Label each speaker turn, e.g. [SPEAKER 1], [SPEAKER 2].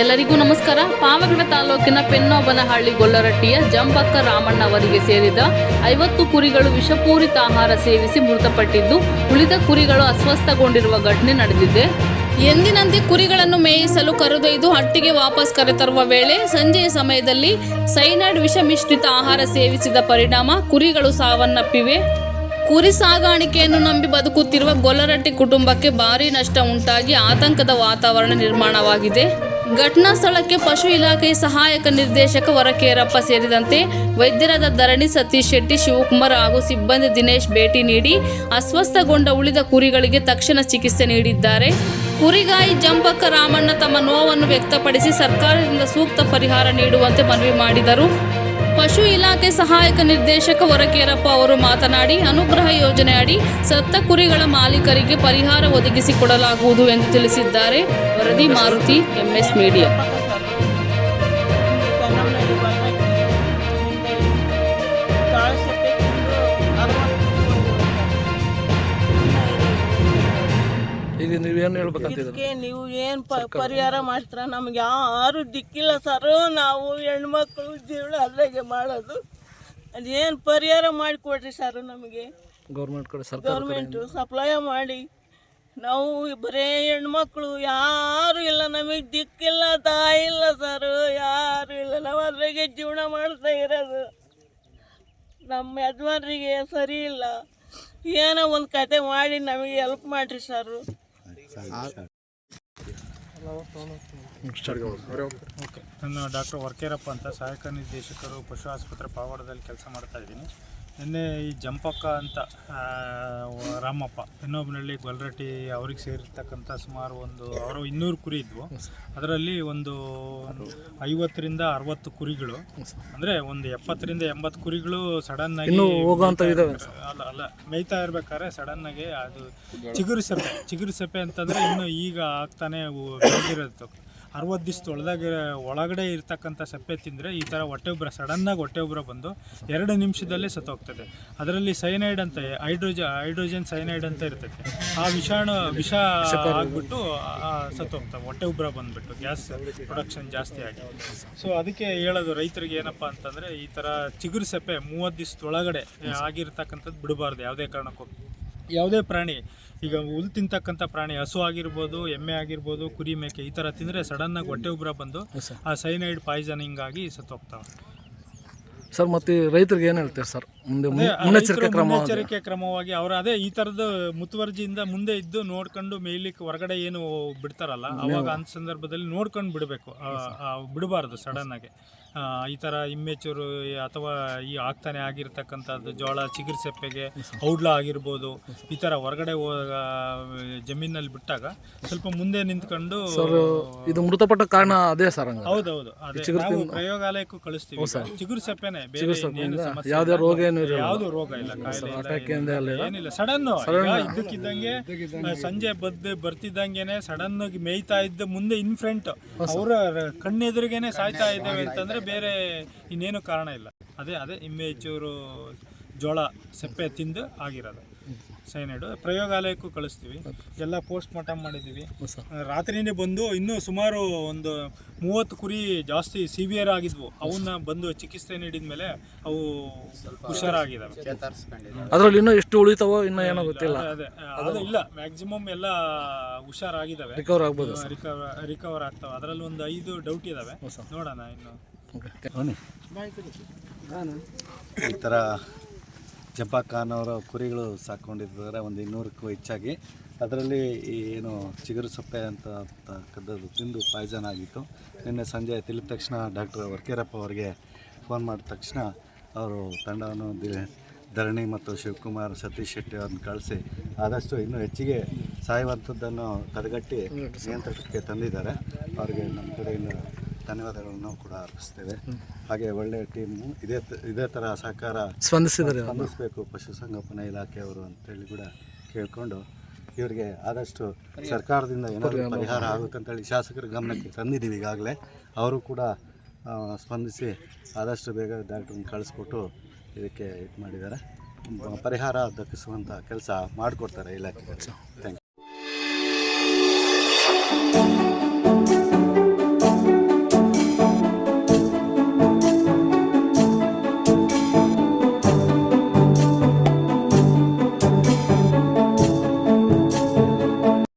[SPEAKER 1] ಎಲ್ಲರಿಗೂ ನಮಸ್ಕಾರ. ಪಾವಗಡ ತಾಲೂಕಿನ ಪೆನ್ನೋಬನಹಳ್ಳಿ ಗೊಲ್ಲರಟ್ಟಿಯ ಜಂಬಕ್ಕ ರಾಮಣ್ಣ ಅವರಿಗೆ ಸೇರಿದ ಐವತ್ತು ಕುರಿಗಳು ವಿಷಪೂರಿತ ಆಹಾರ ಸೇವಿಸಿ ಮೃತಪಟ್ಟಿದ್ದು, ಉಳಿದ ಕುರಿಗಳು ಅಸ್ವಸ್ಥಗೊಂಡಿರುವ ಘಟನೆ ನಡೆದಿದೆ. ಎಂದಿನಂತೆ ಕುರಿಗಳನ್ನು ಮೇಯಿಸಲು ಕರೆದೊಯ್ದು ಹಟ್ಟಿಗೆ ವಾಪಸ್ ಕರೆತರುವ ವೇಳೆ ಸಂಜೆಯ ಸಮಯದಲ್ಲಿ ಸೈನೈಡ್ ವಿಷ ಮಿಶ್ರಿತ ಆಹಾರ ಸೇವಿಸಿದ ಪರಿಣಾಮ ಕುರಿಗಳು ಸಾವನ್ನಪ್ಪಿವೆ. ಕುರಿ ಸಾಗಾಣಿಕೆಯನ್ನು ನಂಬಿ ಬದುಕುತ್ತಿರುವ ಗೊಲ್ಲರಟ್ಟಿ ಕುಟುಂಬಕ್ಕೆ ಭಾರೀ ನಷ್ಟ ಉಂಟಾಗಿ ಆತಂಕದ ವಾತಾವರಣ ನಿರ್ಮಾಣವಾಗಿದೆ. ಘಟನಾ ಸ್ಥಳಕ್ಕೆ ಪಶು ಇಲಾಖೆ ಸಹಾಯಕ ನಿರ್ದೇಶಕ ವರಕೇರಪ್ಪ ಸೇರಿದಂತೆ ವೈದ್ಯರಾದ ಧರಣಿ ಸತೀಶ್ ಶೆಟ್ಟಿ, ಶಿವಕುಮಾರ್ ಹಾಗೂ ಸಿಬ್ಬಂದಿ ದಿನೇಶ್ ಭೇಟಿ ನೀಡಿ ಅಸ್ವಸ್ಥಗೊಂಡ ಉಳಿದ ಕುರಿಗಳಿಗೆ ತಕ್ಷಣ ಚಿಕಿತ್ಸೆ ನೀಡಿದ್ದಾರೆ. ಕುರಿಗಾಯಿ ಜಂಪಕ್ಕ ರಾಮಣ್ಣ ತಮ್ಮ ನೋವನ್ನು ವ್ಯಕ್ತಪಡಿಸಿ ಸರ್ಕಾರದಿಂದ ಸೂಕ್ತ ಪರಿಹಾರ ನೀಡುವಂತೆ ಮನವಿ ಮಾಡಿದರು. ಪಶು ಇಲಾಖೆ ಸಹಾಯಕ ನಿರ್ದೇಶಕ ವರಕೇರಪ್ಪ ಅವರು ಮಾತನಾಡಿ, ಅನುಗ್ರಹ ಯೋಜನೆ ಅಡಿ ಸತ್ತ ಕುರಿಗಳ ಮಾಲೀಕರಿಗೆ ಪರಿಹಾರ ಒದಗಿಸಿಕೊಡಲಾಗುವುದು ಎಂದು ತಿಳಿಸಿದ್ದಾರೆ. ವರದಿ ಮಾರುತಿ ಎಂಎಸ್ ಮೀಡಿಯಾ
[SPEAKER 2] ನೀವೇನು ಹೇಳ್ಬೇಕಂತಿದ್ರು
[SPEAKER 3] ಇದಕ್ಕೆ ನೀವು ಏನು ಪರಿಹಾರ ಮಾಡ್ತೀರ? ನಮ್ಗೆ ಯಾರು ದಿಕ್ಕಿಲ್ಲ ಸರ್. ನಾವು ಹೆಣ್ಮಕ್ಳು ಜೀವನ ಅದ್ರಾಗೆ ಮಾಡೋದು. ಅದೇನ್ ಪರಿಹಾರ ಮಾಡಿಕೊಡ್ರಿ ಸರ್ ನಮಗೆ?
[SPEAKER 2] ಗೌರ್ಮೆಂಟ್ ಕಡೆ ಸರ್ಕಾರ
[SPEAKER 3] ಗೌರ್ಮೆಂಟು ಸಪ್ಲೈ ಮಾಡಿ. ನಾವು ಬರೇ ಹೆಣ್ಮಕ್ಳು ಯಾರು ಇಲ್ಲ. ನಮಗೆ ದಿಕ್ಕಿಲ್ಲ ತಾಯಿ ಇಲ್ಲ ಸರ್. ಯಾರು ಇಲ್ಲ. ನಾವು ಅದ್ರಾಗೆ ಜೀವನ ಮಾಡ್ತಾ ಇರೋದು. ನಮ್ಮ ಯಜಮಾನ್ರಿಗೆ ಸರಿ ಇಲ್ಲ. ಏನೋ ಒಂದು ಕತೆ ಮಾಡಿ ನಮಗೆ ಹೆಲ್ಪ್ ಮಾಡಿರಿ ಸರ್.
[SPEAKER 4] ಓಕೆ ನಾನು ಡಾಕ್ಟರ್ ವರ್ಕೇರಪ್ಪ ಅಂತ ಸಹಾಯಕ ನಿರ್ದೇಶಕರು ಪಶು ಆಸ್ಪತ್ರೆ ಪಾವಾಡದಲ್ಲಿ ಕೆಲಸ ಮಾಡ್ತಾ ಇದ್ದೀನಿ. ನಿನ್ನೆ ಈ ಜಂಪಕ್ಕ ಅಂತ ರಾಮಪ್ಪ ಇನ್ನೊಬ್ಬನಹಳ್ಳಿ ಗೊಲ್ರಟ್ಟಿ ಅವ್ರಿಗೆ ಸೇರಿರ್ತಕ್ಕಂಥ ಸುಮಾರು ಒಂದು ಅವರು ಇನ್ನೂರು ಕುರಿ ಇದ್ವು. ಅದರಲ್ಲಿ ಒಂದು ಐವತ್ತರಿಂದ ಅರವತ್ತು ಕುರಿಗಳು. ಅಂದರೆ ಒಂದು ಎಪ್ಪತ್ತರಿಂದ ಎಂಬತ್ತು ಕುರಿಗಳು ಸಡನ್ನಾಗಿ ಆಗಿ
[SPEAKER 2] ಇನ್ನೂ ಹೋಗೋಂಥ.
[SPEAKER 4] ಅಲ್ಲ ಮೇಯ್ತಾ ಇರ್ಬೇಕಾದ್ರೆ ಆಗಿ ಅದು ಚಿಗುರು ಸಪ್ಪೆ ಚಿಗುರು ಸಪ್ಪೆ ಅಂತಂದ್ರೆ ಇನ್ನು ಈಗ ಆಗ್ತಾನೆ ಬೆಳ್ದಿರೋದು ಅರವತ್ತು ದಿವಸ ತೊಳೆದಾಗ ಒಳಗಡೆ ಇರ್ತಕ್ಕಂಥ ಸಪ್ಪೆ ತಿಂದರೆ ಈ ಥರ ಹೊಟ್ಟೆ ಉಬ್ಬರ ಸಡನ್ನಾಗಿ ಹೊಟ್ಟೆ ಉಬ್ಬರ ಬಂದು ಎರಡು ನಿಮಿಷದಲ್ಲೇ ಸತ್ತೋಗ್ತದೆ. ಅದರಲ್ಲಿ ಸೈನೈಡ್ ಅಂತ ಹೈಡ್ರೋಜ ಹೈಡ್ರೋಜನ್ ಸೈನೈಡ್ ಅಂತ ಇರ್ತೈತೆ ಆ ವಿಷಾಣು, ವಿಷ ಆಗಿಬಿಟ್ಟು ಸತ್ತೋಗ್ತವೆ ಹೊಟ್ಟೆ ಉಬ್ಬರ ಬಂದ್ಬಿಟ್ಟು, ಗ್ಯಾಸ್ ಪ್ರೊಡಕ್ಷನ್ ಜಾಸ್ತಿ ಆಗಿ. ಸೊ ಅದಕ್ಕೆ ಹೇಳೋದು ರೈತರಿಗೆ ಏನಪ್ಪ ಅಂತಂದರೆ, ಈ ಥರ ಚಿಗುರು ಸೆಪ್ಪೆ ಮೂವತ್ತು ದಿವಸದೊಳಗಡೆ ಆಗಿರ್ತಕ್ಕಂಥದ್ದು ಬಿಡಬಾರ್ದು, ಯಾವುದೇ ಕಾರಣಕ್ಕೂ. ಯಾವುದೇ ಪ್ರಾಣಿ ಈಗ ಹುಲ್ ತಿಂತಕ್ಕಂಥ ಪ್ರಾಣಿ ಹಸು ಆಗಿರ್ಬೋದು ಎಮ್ಮೆ ಆಗಿರ್ಬೋದು ಕುರಿ ಮೇಕೆ ಈ ಥರ ತಿಂದರೆ ಸಡನ್ನಾಗಿ ಹೊಟ್ಟೆ ಉಬ್ರ ಬಂದು ಆ ಸೈನೈಡ್ ಪಾಯ್ಸನಿಂಗ್ ಆಗಿ ಸತ್ತೋಗ್ತಾವೆ.
[SPEAKER 2] ಸರ್ ಮತ್ತು ರೈತರಿಗೆ ಏನು ಹೇಳ್ತೀರಿ ಸರ್? ಮುಂದೆ ಮುನ್ನೆಚ್ಚರಿಕೆ ಕ್ರಮ
[SPEAKER 4] ಮುನ್ನೆಚ್ಚರಿಕೆ ಕ್ರಮವಾಗಿ ಅವರು ಅದೇ ಈ ಥರದ ಮುತುವರ್ಜಿಯಿಂದ ಮುಂದೆ ಇದ್ದು ನೋಡ್ಕೊಂಡು ಮೇಯ್ಲಿಕ್ಕೆ ಹೊರಗಡೆ ಏನು ಬಿಡ್ತಾರಲ್ಲ ಅವಾಗ ಅಂತ ಸಂದರ್ಭದಲ್ಲಿ ನೋಡ್ಕೊಂಡು ಬಿಡಬೇಕು. ಬಿಡಬಾರ್ದು ಸಡನ್ ಆಗಿ. ಈ ತರ ಇಮ್ಮೆಚೂರು ಅಥವಾ ಈ ಆಗ್ತಾನೆ ಆಗಿರ್ತಕ್ಕಂಥದ್ದು ಜೋಳ ಚಿಗುರು ಸೆಪ್ಪೆಗೆ ಔಡ್ಲ ಆಗಿರ್ಬೋದು ಈ ತರ ಹೊರಗಡೆ ಹೋಗ ಜಮೀನಲ್ಲಿ ಬಿಟ್ಟಾಗ ಸ್ವಲ್ಪ ಮುಂದೆ ನಿಂತ್ಕೊಂಡು
[SPEAKER 2] ಇದು ಮೃತಪಟ್ಟ ಕಾರಣ ಅದೇ ಸರ್
[SPEAKER 4] ಹೌದೌದು ಅದೇ. ನಾವು ಪ್ರಯೋಗಾಲಯಕ್ಕೂ ಕಳಿಸ್ತೀವಿ. ಈಗ. ಚಿಗುರು ಸೆಪ್ಪೆನೆ ಬೇರೆ ಸಮಸ್ಯೆ
[SPEAKER 2] ಯಾವುದೇ. ರೋಗ ಏನು ಇರಲ್ಲ
[SPEAKER 4] ಯಾವುದು ರೋಗ ಇಲ್ಲ ಕಾಯಿಲೆ ಇಲ್ಲ,
[SPEAKER 2] ಅಟ್ಯಾಕ್ ಏನಿದೆ ಅಲ್ಲ
[SPEAKER 4] ಏನಿಲ್ಲ. ಏನಿಲ್ಲ ಸಡನ್ ಇದ್ದಕ್ಕಿದ್ದಂಗೆ ಆ, ಸಂಜೆ ಬದ್ದು ಬರ್ತಿದ್ದಂಗೆನೆ ಸಡನ್ ಆಗಿ ಮೇಯ್ತಾ ಇದ್ದ ಮುಂದೆ ಇನ್ ಫ್ರಂಟ್ ಅವರ ಕಣ್ಣೆದುರಿಗೆನೆ ಸಾಯ್ತಾ ಇದ್ದೇವೆ ಅಂತಂದ್ರೆ ಬೇರೆ ಇನ್ನೇನು ಕಾರಣ ಇಲ್ಲ. ಅದೇ ಅದೇ ಇಮ್ಮೇಚೂರು ಜೋಳ ಸೆಪ್ಪೆ ತಿಂದು ಆಗಿರೋದು. ಸೈನೈಡು ಪ್ರಯೋಗಾಲಯಕ್ಕೂ ಕಳಿಸ್ತೀವಿ. ಎಲ್ಲ ಪೋಸ್ಟ್ ಮಾರ್ಟಮ್ ಮಾಡಿದ್ದೀವಿ. ರಾತ್ರಿನೇ ಬಂದು ಇನ್ನೂ ಸುಮಾರು ಒಂದು ಮೂವತ್ತು ಕುರಿ ಜಾಸ್ತಿ ಸಿವಿಯರ್ ಆಗಿದ್ವು. ಅವನ್ನ ಬಂದು ಚಿಕಿತ್ಸೆ ನೀಡಿದ ಮೇಲೆ ಅವು ಹುಷಾರಾಗಿದ್ದಾವೆ
[SPEAKER 2] ಅದರಲ್ಲಿ ಇನ್ನೂ ಎಷ್ಟು ಉಳಿತಾವೋ ಇನ್ನೂ ಏನೋ ಗೊತ್ತಿಲ್ಲ.
[SPEAKER 4] ಅದೇ ಅದೇ. ಅದು ಇಲ್ಲ. ಮ್ಯಾಕ್ಸಿಮಮ್ ಎಲ್ಲ ಹುಷಾರಾಗಿದ್ದಾವೆ
[SPEAKER 2] ರಿಕವರ್ ಆಗ್ಬೋದು
[SPEAKER 4] ರಿಕವರ್ ರಿಕವರ್ ಆಗ್ತಾವೆ. ಅದರಲ್ಲಿ ಒಂದು ಐದು ಡೌಟ್ ಇದಾವೆ. ನೋಡೋಣ ಇನ್ನು.
[SPEAKER 5] ಈ ಥರ ಜಬ್ಬಾ ಖಾನ್ ಅವರ ಕುರಿಗಳು ಸಾಕೊಂಡಿದ್ದಾರೆ, ಒಂದು ಇನ್ನೂರಕ್ಕೂ ಹೆಚ್ಚಾಗಿ. ಅದರಲ್ಲಿ ಈ ಏನು ಚಿಗುರು ಸೊಪ್ಪೆ ಅಂತ ಅಂತಕ್ಕಂಥದ್ದು ತಿಂದು ಪಾಯ್ಸನ್ ಆಗಿತ್ತು. ನಿನ್ನೆ ಸಂಜೆ ತಿಳಿದ ತಕ್ಷಣ ಡಾಕ್ಟರ್ ವರ್ಕೇರಪ್ಪ ಅವರಿಗೆ ಫೋನ್ ಮಾಡಿದ ತಕ್ಷಣ ಅವರು ತಂಡವನ್ನು ಧರಣಿ ಮತ್ತು ಶಿವಕುಮಾರ್ ಸತೀಶ್ ಶೆಟ್ಟಿ ಅವ್ರನ್ನ ಕಳಿಸಿ ಆದಷ್ಟು ಇನ್ನೂ ಹೆಚ್ಚಿಗೆ ಸಾಯುವಂಥದ್ದನ್ನು ತಡೆಗಟ್ಟಿ ನಿಯಂತ್ರಣಕ್ಕೆ ತಂದಿದ್ದಾರೆ. ಅವರಿಗೆ ನಮ್ಮ ಕಡೆಯಿಂದ ಧನ್ಯವಾದಗಳನ್ನು ಕೂಡ ಅರ್ಪಿಸ್ತೇವೆ. ಹಾಗೆ ಒಳ್ಳೆಯ ಟೀಮು ಇದೇ ಇದೇ ಥರ ಸಹಕಾರ
[SPEAKER 2] ಸ್ಪಂದಿಸಿದರೆ
[SPEAKER 5] ಸ್ಪಂದಿಸಬೇಕು ಪಶುಸಂಗೋಪನಾ ಇಲಾಖೆಯವರು ಅಂತೇಳಿ ಕೂಡ ಕೇಳಿಕೊಂಡು ಇವರಿಗೆ ಆದಷ್ಟು ಸರ್ಕಾರದಿಂದ ಏನಾದರೂ ಪರಿಹಾರ ಆಗುತ್ತೆ ಅಂತೇಳಿ ಶಾಸಕರ ಗಮನಕ್ಕೆ ತಂದಿದ್ದೀವಿ ಈಗಾಗಲೇ. ಅವರು ಕೂಡ ಸ್ಪಂದಿಸಿ ಆದಷ್ಟು ಬೇಗ ಡಾಕ್ಟ್ರನ್ನ ಕಳಿಸ್ಕೊಟ್ಟು ಇದಕ್ಕೆ ಇದು ಮಾಡಿದ್ದಾರೆ. ಪರಿಹಾರ ದಕ್ಕಿಸುವಂಥ ಕೆಲಸ ಮಾಡಿಕೊಡ್ತಾರೆ ಇಲಾಖೆ ಥ್ಯಾಂಕ್ ಯು